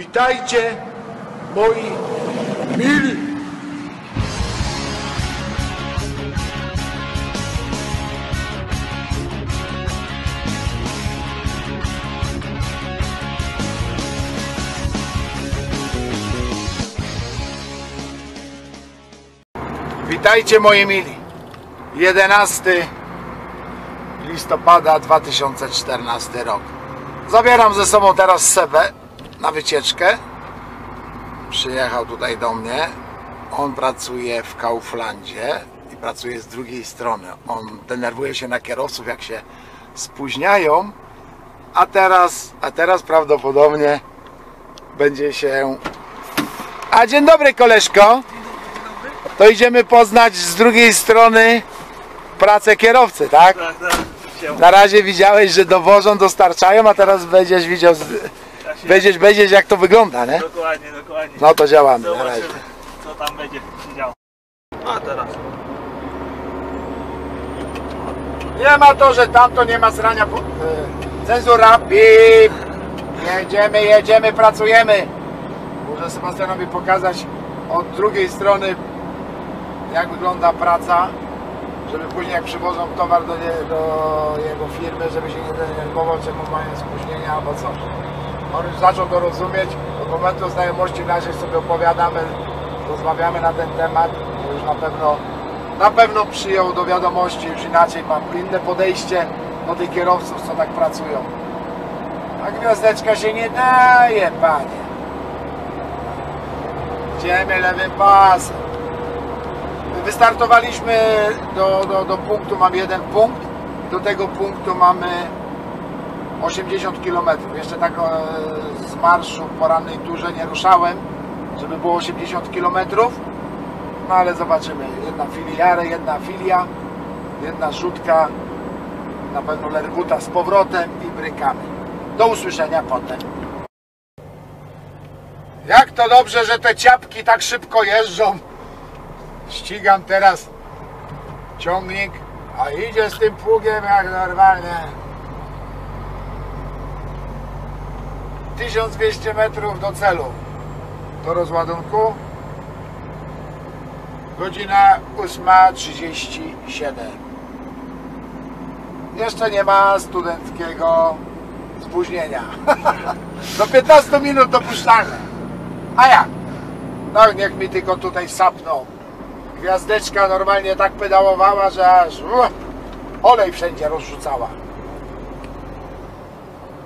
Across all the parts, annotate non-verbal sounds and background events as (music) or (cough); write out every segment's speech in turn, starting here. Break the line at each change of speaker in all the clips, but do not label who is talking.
Witajcie, moi mili. Witajcie moi mili. 11 listopada 2014 rok. Zabieram ze sobą teraz Sebę na wycieczkę. Przyjechał tutaj do mnie. On pracuje w Kauflandzie i pracuje z drugiej strony. On denerwuje się na kierowców, jak się spóźniają. A teraz, a teraz prawdopodobnie będzie się. A dzień dobry, koleżko. To idziemy poznać z drugiej strony pracę kierowcy, tak?
Tak, tak.
Na razie widziałeś, że dowożą, dostarczają, a teraz będziesz widział, z- będziesz, będziesz jak to wygląda, nie?
Dokładnie, dokładnie.
No to działamy na razie.
Zobaczymy, co tam będzie się działo. A teraz.
Nie ma to, że tamto nie ma srania. po- e, Cenzura, bip! Jedziemy, jedziemy, pracujemy. Muszę Sebastianowi pokazać od drugiej strony, jak wygląda praca, żeby później jak przywożą towar do, nie, do jego firmy, żeby się nie denerwował, czemu mają spóźnienia albo coś. On już zaczął to rozumieć. Od momentu znajomości naszej sobie opowiadamy, rozmawiamy na ten temat. Już na pewno, na pewno przyjął do wiadomości już inaczej, ma inne podejście do tych kierowców, co tak pracują. A gwiazdeczka się nie daje, panie. Idziemy lewym pasem. Wystartowaliśmy do, do, do punktu, mam jeden punkt. Do tego punktu mamy 80 km. Jeszcze tak e, z marszu w porannej turze nie ruszałem, żeby było 80 km. No ale zobaczymy. Jedna filiara, jedna filia, jedna rzutka, na pewno lerguta z powrotem i brykamy. Do usłyszenia potem. Jak to dobrze, że te ciapki tak szybko jeżdżą. Ścigam teraz ciągnik, a idzie z tym pługiem jak normalnie. 1200 metrów do celu, do rozładunku. Godzina 8.37. Jeszcze nie ma studenckiego spóźnienia. (laughs) do 15 minut dopuszczalne. A jak? No niech mi tylko tutaj sapną. Gwiazdeczka normalnie tak pedałowała, że aż olej wszędzie rozrzucała.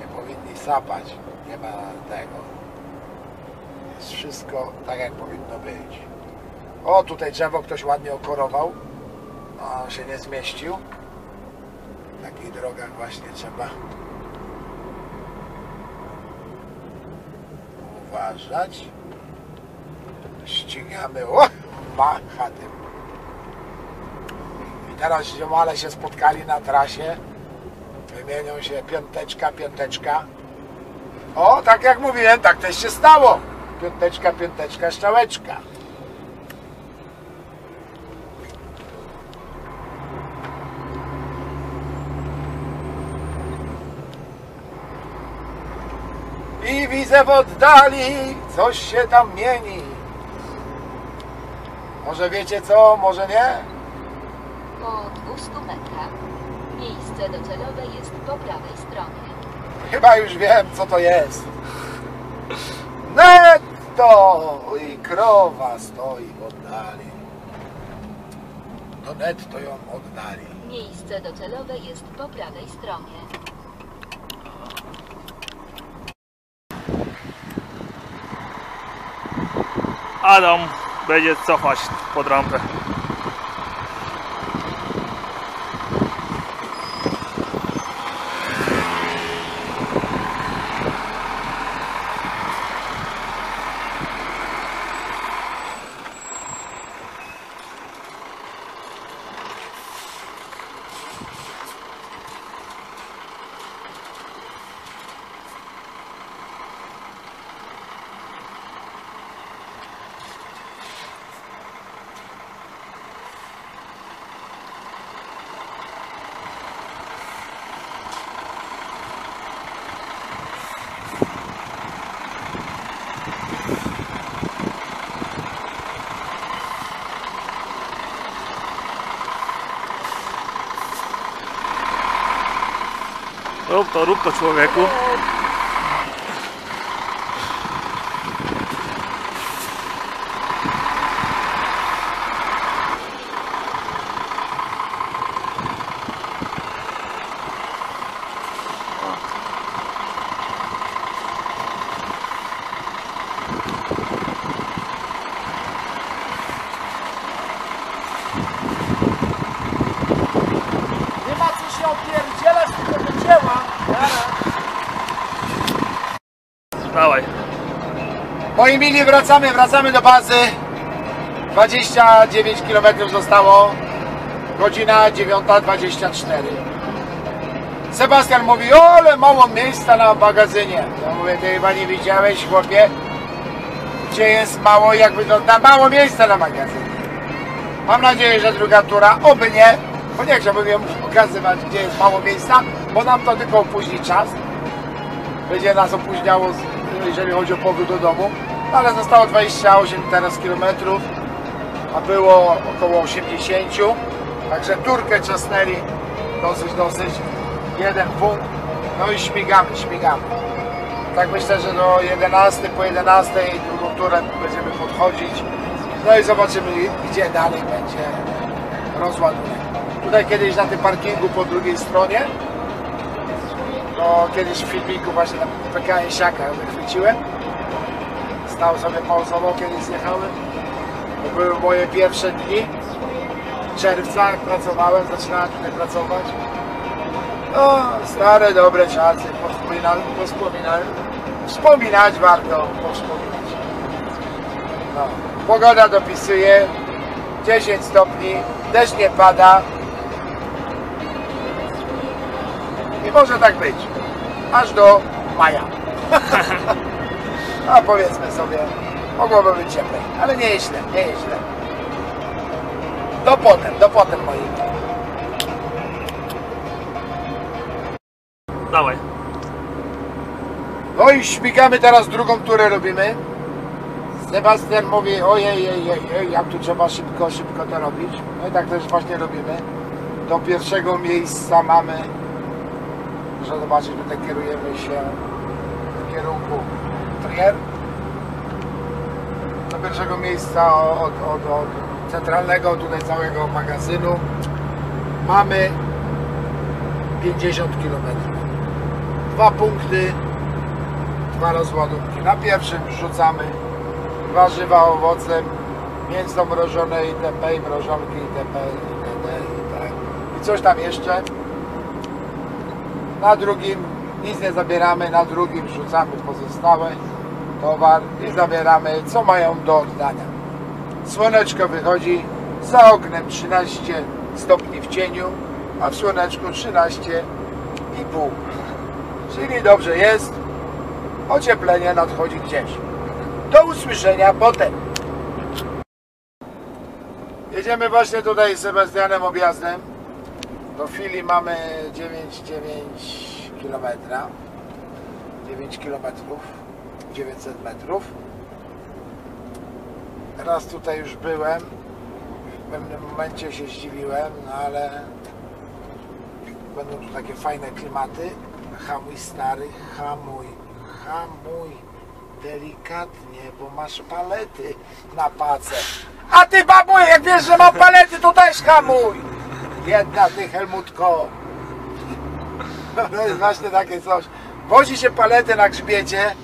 Nie powinni sapać. Nie ma tego. Jest wszystko tak jak powinno być. O, tutaj drzewo ktoś ładnie okorował. No, się nie zmieścił. W takich drogach właśnie trzeba uważać. Ścigamy. O! Macha tym. I teraz ziomale się spotkali na trasie. Wymienią się piąteczka, piąteczka. O, tak jak mówiłem, tak też się stało. Piąteczka, piąteczka, szczałeczka. I widzę w oddali, coś się tam mieni. Może wiecie co, może nie?
Po 200 metrach miejsce docelowe jest po prawej stronie.
Chyba już wiem, co to jest. Netto! I krowa stoi w oddali. To netto ją oddali.
Miejsce docelowe jest po prawej stronie.
Adam będzie cofać pod rampę. Rób to, rób to człowieku.
Nie ma co się opierdzielać, tylko do dzieła.
Dawaj.
Moi mili, wracamy, wracamy do bazy. 29 km zostało. Godzina 9.24. Sebastian mówi, o ale mało miejsca na magazynie. Ja mówię, ty chyba nie widziałeś, chłopie, gdzie jest mało, jak wygląda mało miejsca na magazynie. Mam nadzieję, że druga tura, oby nie, bo nie chciałbym ją pokazywać, gdzie jest mało miejsca, bo nam to tylko opóźni czas. Będzie nas opóźniało, jeżeli chodzi o powrót do domu. Ale zostało 28 teraz kilometrów, a było około 80. Także turkę czasnęli dosyć, dosyć. Jeden punkt. No i śmigamy, śmigamy. Tak myślę, że do 11, po 11 drugą turę będziemy podchodzić. No i zobaczymy, gdzie dalej będzie rozładunek. Tutaj kiedyś na tym parkingu po drugiej stronie to kiedyś w filmiku właśnie na PKN Siaka wychwyciłem. Stał sobie pauzował, kiedy zjechałem. To były moje pierwsze dni czerwca, pracowałem, zaczynałem tutaj pracować. No, stare, dobre czasy, wspomina, wspomina, wspominać warto, wspominać. No, pogoda dopisuje, 10 stopni, deszcz nie pada, I może tak być. Aż do maja. (laughs) A powiedzmy sobie, mogłoby być cieplej. Ale nie jest źle, nie jest źle. Do potem, do potem moi.
Dawaj.
No i śmigamy teraz drugą turę robimy. Sebastian mówi, ojej, ojej, ojej, jak tu trzeba szybko, szybko to robić. No i tak też właśnie robimy. Do pierwszego miejsca mamy, że zobaczyć, tutaj kierujemy się w kierunku Trier. Do pierwszego miejsca od, od, od centralnego tutaj całego magazynu mamy 50 km. Dwa punkty dwa rozładunki. Na pierwszym rzucamy warzywa, owoce, mięso mrożone itp. i mrożonki itp. itd. I coś tam jeszcze. Na drugim nic nie zabieramy, na drugim rzucamy pozostałe towar i zabieramy co mają do oddania. Słoneczko wychodzi, za oknem 13 stopni w cieniu, a w słoneczku 13,5. Czyli dobrze jest, ocieplenie nadchodzi gdzieś. Do usłyszenia potem. Jedziemy właśnie tutaj z Sebastianem objazdem. Do chwili mamy 9,9 km. 9 km, 900 metrów. Raz tutaj już byłem. W pewnym momencie się zdziwiłem, no ale będą tu takie fajne klimaty. Hamuj stary, hamuj, hamuj delikatnie, bo masz palety na pace. A ty babuj, jak wiesz, że mam palety, to też hamuj! Jedna ty Helmutko. To jest właśnie takie coś. Wozi się palety na grzbiecie,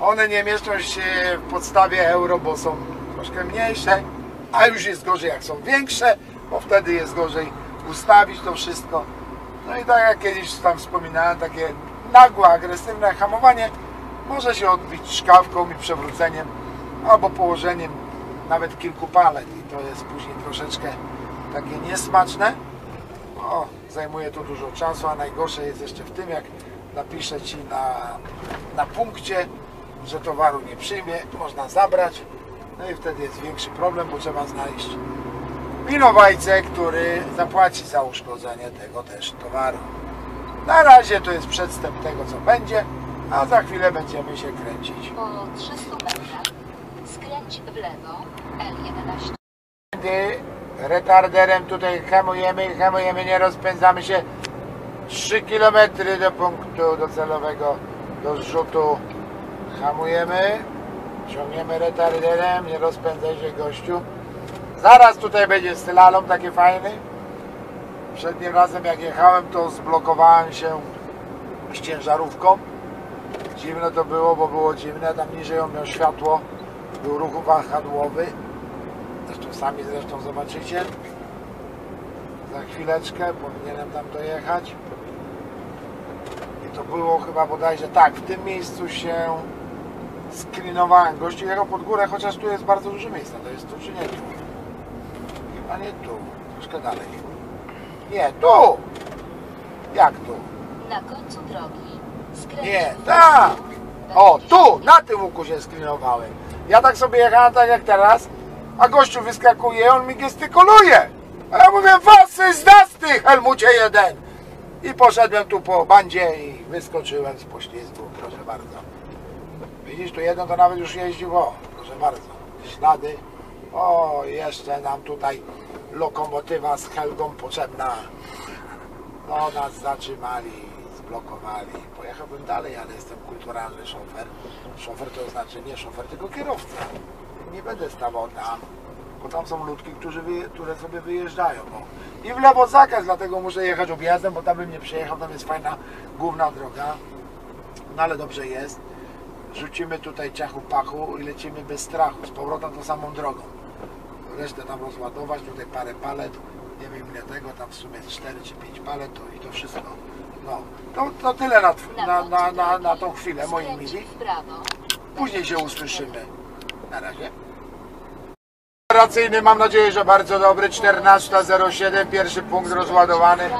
one nie mieszczą się w podstawie euro, bo są troszkę mniejsze, a już jest gorzej jak są większe, bo wtedy jest gorzej ustawić to wszystko. No i tak jak kiedyś tam wspominałem, takie nagłe, agresywne hamowanie może się odbić szkawką i przewróceniem albo położeniem nawet kilku palet i to jest później troszeczkę takie niesmaczne. O, zajmuje to dużo czasu, a najgorsze jest jeszcze w tym, jak napiszę Ci na, na punkcie, że towaru nie przyjmie, można zabrać, no i wtedy jest większy problem, bo trzeba znaleźć winowajcę, który zapłaci za uszkodzenie tego też towaru. Na razie to jest przedstęp tego, co będzie, a za chwilę będziemy się kręcić.
Po 300 metrach skręć w lewo L11.
Retarderem tutaj hamujemy, hamujemy, nie rozpędzamy się. 3 km do punktu docelowego do zrzutu. Hamujemy, ciągniemy retarderem, nie rozpędzaj się gościu. Zaraz tutaj będzie slalom taki fajny. Przednim razem jak jechałem to zblokowałem się z ciężarówką. Dziwne to było, bo było dziwne. Tam niżej on miał światło. Był ruch wahadłowy. Zresztą sami zresztą zobaczycie. Za chwileczkę powinienem tam dojechać. I to było chyba bodajże tak. W tym miejscu się sklinowałem. Gościu jechał pod górę, chociaż tu jest bardzo duże miejsce. To jest tu czy nie tu? Chyba nie tu. Troszkę dalej. Nie, tu! Jak tu?
Na końcu drogi skręć
Nie,
prawo.
O, tu! Na tym łuku się sklinowałem. Ja tak sobie jechałem tak jak teraz, a gościu wyskakuje, on mi gestykuluje. A ja mówię, wasy z nas ty, Helmucie jeden! I poszedłem tu po bandzie i wyskoczyłem z poślizgu, proszę bardzo. Widzisz, tu jeden to nawet już jeździł, o, proszę bardzo. Ślady. O, jeszcze nam tutaj lokomotywa z Helgą potrzebna. No nas zatrzymali, zblokowali. Pojechałbym dalej, ale jestem kulturalny szofer. Szofer to znaczy nie szofer, tylko kierowca. Nie będę stawał tam, bo tam są ludki, którzy wyje, które sobie wyjeżdżają. Bo I w lewo zakaz, dlatego muszę jechać objazdem, bo tam bym nie przejechał, tam jest fajna główna droga. No ale dobrze jest. Rzucimy tutaj ciachu pachu i lecimy bez strachu, z powrotem tą samą drogą. Resztę tam rozładować, tutaj parę palet, nie wiem ile tego, tam w sumie 4 czy 5 palet to i to wszystko. No, to, to tyle na, na, na, na, na tą chwilę, moi mili. Później się usłyszymy. Na razie. Operacyjny mam nadzieję, że bardzo dobry. 14.07, pierwszy punkt rozładowany.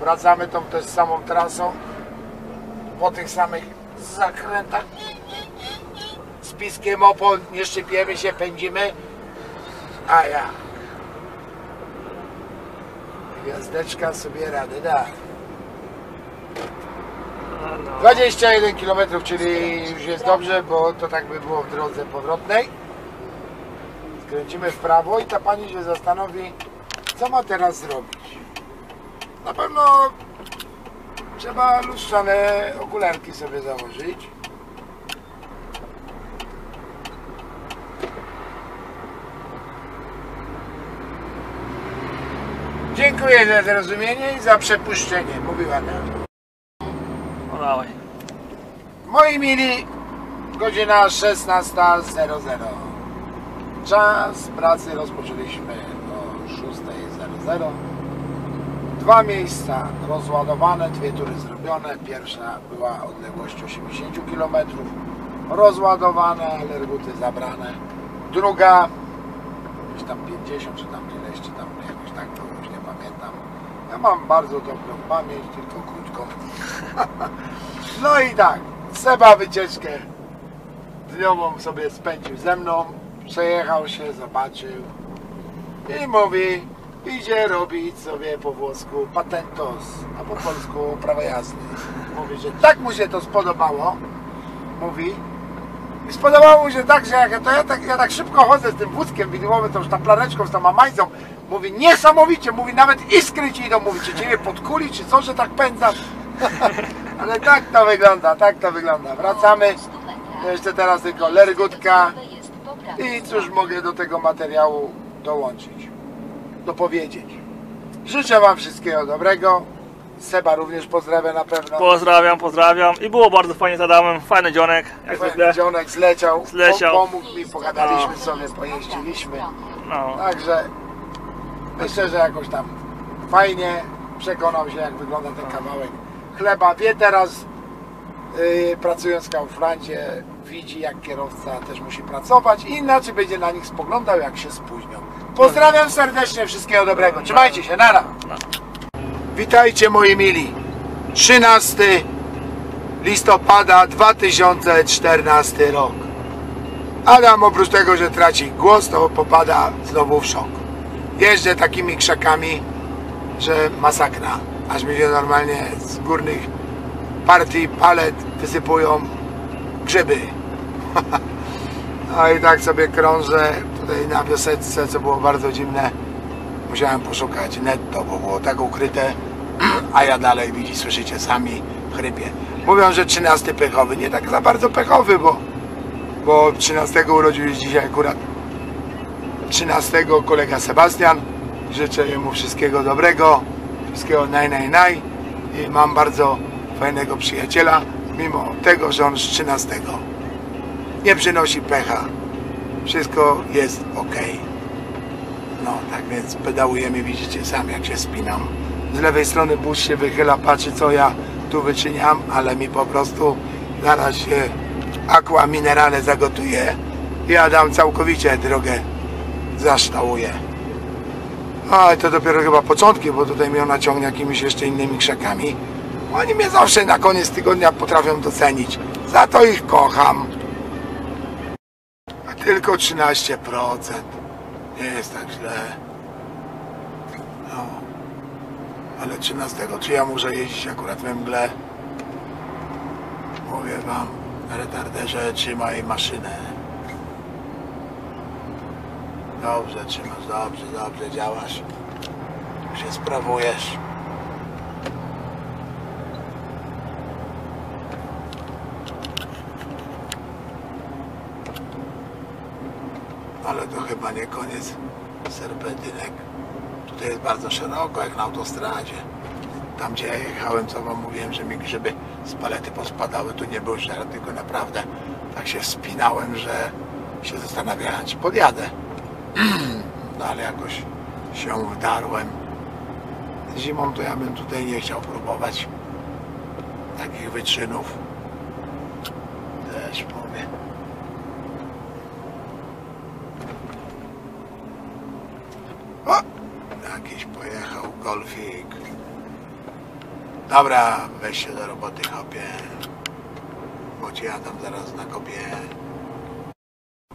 Wracamy tą też samą trasą. Po tych samych zakrętach. Z piskiem opon nie szczypiemy się, pędzimy. A ja. Gwiazdeczka sobie rady da.
No, no.
21 km, czyli już jest dobrze, bo to tak by było w drodze powrotnej. Skręcimy w prawo i ta pani się zastanowi, co ma teraz zrobić. Na pewno trzeba lustrzane okularki sobie założyć. Dziękuję za zrozumienie i za przepuszczenie, mówiła nam.
Dawaj.
Moi mili, godzina 16.00. Czas pracy rozpoczęliśmy o 6.00. Dwa miejsca rozładowane, dwie tury zrobione. Pierwsza była odległość 80 km, rozładowane, ale rguty zabrane. Druga, gdzieś tam 50 czy tam ileś, czy tam jakoś tak było, już nie pamiętam. Ja mam bardzo dobrą pamięć, tylko krótką. (laughs) No i tak, Seba wycieczkę dniową sobie spędził ze mną, przejechał się, zobaczył i mówi, idzie robić sobie po włosku patentos, a po polsku prawo jazdy. Mówi, że tak mu się to spodobało, mówi, i spodobało mu się tak, że jak to ja tak, ja tak szybko chodzę z tym wózkiem widłowym, tą sztaplareczką, z tą mamajcą, mówi, niesamowicie, mówi, nawet iskry ci idą, mówi, czy ciebie podkuli, czy co, że tak pędzasz. (laughs) Ale tak to wygląda, tak to wygląda. Wracamy.
100 metrach.
Jeszcze teraz tylko lergutka. I cóż mogę do tego materiału dołączyć, dopowiedzieć. Życzę Wam wszystkiego dobrego. Seba również pozdrawia na pewno.
Pozdrawiam, pozdrawiam. I było bardzo fajnie z Adamem. Fajny dzionek, jak zwykle.
Dzionek zleciał,
Zleciał.
po- pomógł mi, pogadaliśmy
No.
sobie, pojeździliśmy.
No.
Także myślę, że jakoś tam fajnie przekonał się, jak wygląda ten kawałek chleba. Wie teraz, yy, pracując w Kauflandzie, widzi, jak kierowca też musi pracować i inaczej będzie na nich spoglądał, jak się spóźnią. Pozdrawiam serdecznie, wszystkiego dobrego. Trzymajcie się, nara. Witajcie moi mili. 13 listopada 2014 rok. Adam oprócz tego, że traci głos, to popada znowu w szok. Jeżdżę takimi krzakami, że masakra. Aż mi się normalnie z górnych partii palet wysypują grzyby. (laughs) No i tak sobie krążę tutaj na wioseczce, co było bardzo dziwne. Musiałem poszukać netto, bo było tak ukryte. (clears throat) A ja dalej, widzi, słyszycie sami, chrypie. Mówią, że 13 pechowy. Nie tak za bardzo pechowy, bo, bo 13 urodził się dzisiaj akurat 13 kolega Sebastian. Życzę jemu wszystkiego dobrego, wszystkiego naj, naj, naj. I mam bardzo fajnego przyjaciela, mimo tego, że on z 13 nie przynosi pecha. Wszystko jest ok. No, tak więc pedałujemy, widzicie sami jak się spinam. Z lewej strony bus się wychyla, patrzy co ja tu wyczyniam, ale mi po prostu zaraz się aqua minerale zagotuje i Adam całkowicie drogę zaształuje. A to dopiero chyba początki, bo tutaj mnie ona ciągnie jakimiś jeszcze innymi krzakami. Oni mnie zawsze na koniec tygodnia potrafią docenić. Za to ich kocham. A tylko 13%. Nie jest tak źle. No. Ale 13 czy ja muszę jeździć akurat we mgle? Mówię wam, retarderze trzymaj maszynę. Dobrze trzymasz, dobrze, dobrze działasz. Się sprawujesz. Ale to chyba nie koniec serpentynek. Tutaj jest bardzo szeroko, jak na autostradzie. Tam gdzie ja jechałem, co wam mówiłem, że mi grzyby z palety pospadały, tu nie był żart, tylko naprawdę tak się wspinałem, że się zastanawiałem, czy podjadę. (clears throat) No ale jakoś się wdarłem. Zimą to ja bym tutaj nie chciał próbować takich wyczynów. Też mówię. O! Jakiś pojechał golfik. Dobra, weź się do roboty, chopie. Bo ci ja tam zaraz nakopię.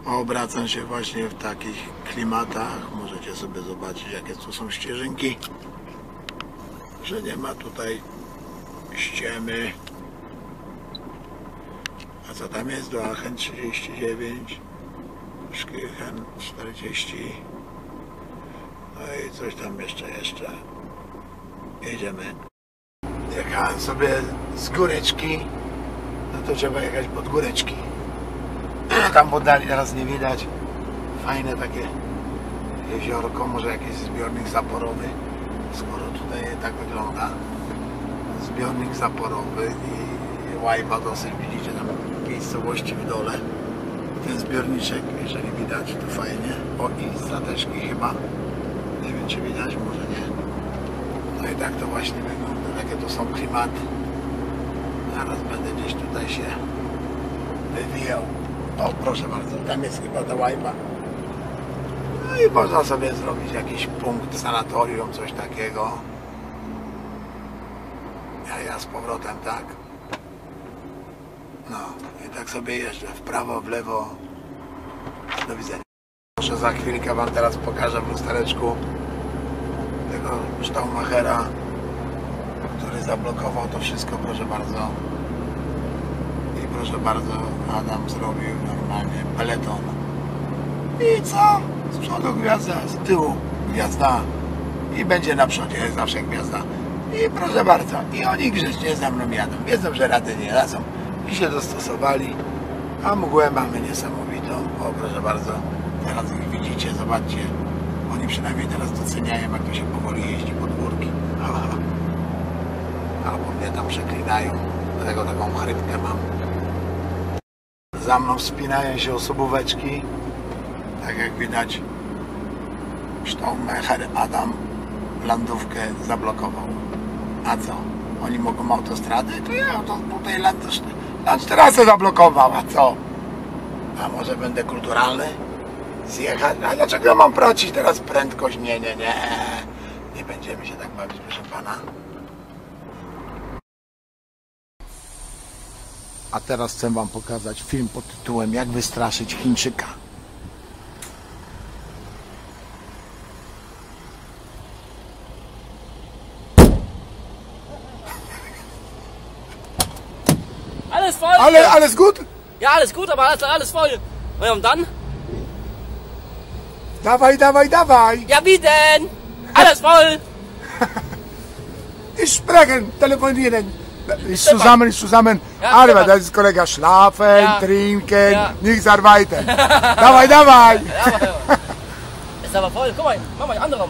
Obracam się właśnie w takich klimatach. Możecie sobie zobaczyć, jakie tu są ścieżynki. Że nie ma tutaj ściemy. A co tam jest? Do Aachen 39. Szkychen 40. No i coś tam jeszcze, jeszcze. Jedziemy. Jechałem sobie z góreczki. No to trzeba jechać pod góreczki. (clears throat) Tam w oddali teraz nie widać. Fajne takie jeziorko, może jakiś zbiornik zaporowy. Skoro tutaj tak wygląda. Zbiornik zaporowy i łajba dosyć, widzicie tam miejscowości w dole. Ten zbiorniczek, jeżeli widać, to fajnie. O i stateczki chyba. Nie wiem czy widać, może nie. No i tak to właśnie wygląda. To są klimaty. Zaraz będę gdzieś tutaj się wywijał. O, proszę bardzo, tam jest chyba ta łajba. No i można sobie zrobić jakiś punkt sanatorium, coś takiego. Ja, ja z powrotem, tak. No, i tak sobie jeżdżę w prawo, w lewo. Do widzenia. Może za chwilkę Wam teraz pokażę w lustereczku tego Staumachera, który zablokował to wszystko, proszę bardzo. I proszę bardzo, Adam zrobił normalnie peleton. I co? Z przodu gwiazda, z tyłu gwiazda. I będzie na przodzie zawsze gwiazda. I proszę bardzo, i oni grzecznie za mną jadą. Wiedzą, że rady nie dadzą. I się dostosowali. A mgłę mamy niesamowitą. O, proszę bardzo, teraz ich widzicie, zobaczcie. Oni przynajmniej teraz doceniają, jak to się powoli jeździ pod górki. (laughs) Albo mnie tam przeklinają. Dlatego taką chrypkę mam. Za mną wspinają się osobóweczki. Tak jak widać, Staumecher Adam landówkę zablokował. A co? Oni mogą autostrady? To ja to tutaj land- landtrasę zablokował, a co? A może będę kulturalny? Zjechać? A dlaczego mam tracić teraz prędkość? Nie, nie, nie. Nie będziemy się tak bawić, proszę pana. A teraz chcę Wam pokazać film pod tytułem Jak wystraszyć Chińczyka.
Alles voll! Hier.
alles gut?
Ja, alles gut, aber alles, alles voll. Und dann?
Dawaj, dawaj, dawaj!
Ja, wie denn? Alles voll! (laughs)
Ich sprechen, telefonieren. Ist zusammen, ist zusammen.
Ja, Stefan.
das ist Kollege schlafen,
Ja.
trinken,
Ja.
nichts arbeiten. dawaj, dawaj.
Ja, aber, ist aber voll. Guck mal, mach mal, andere. Geh mal.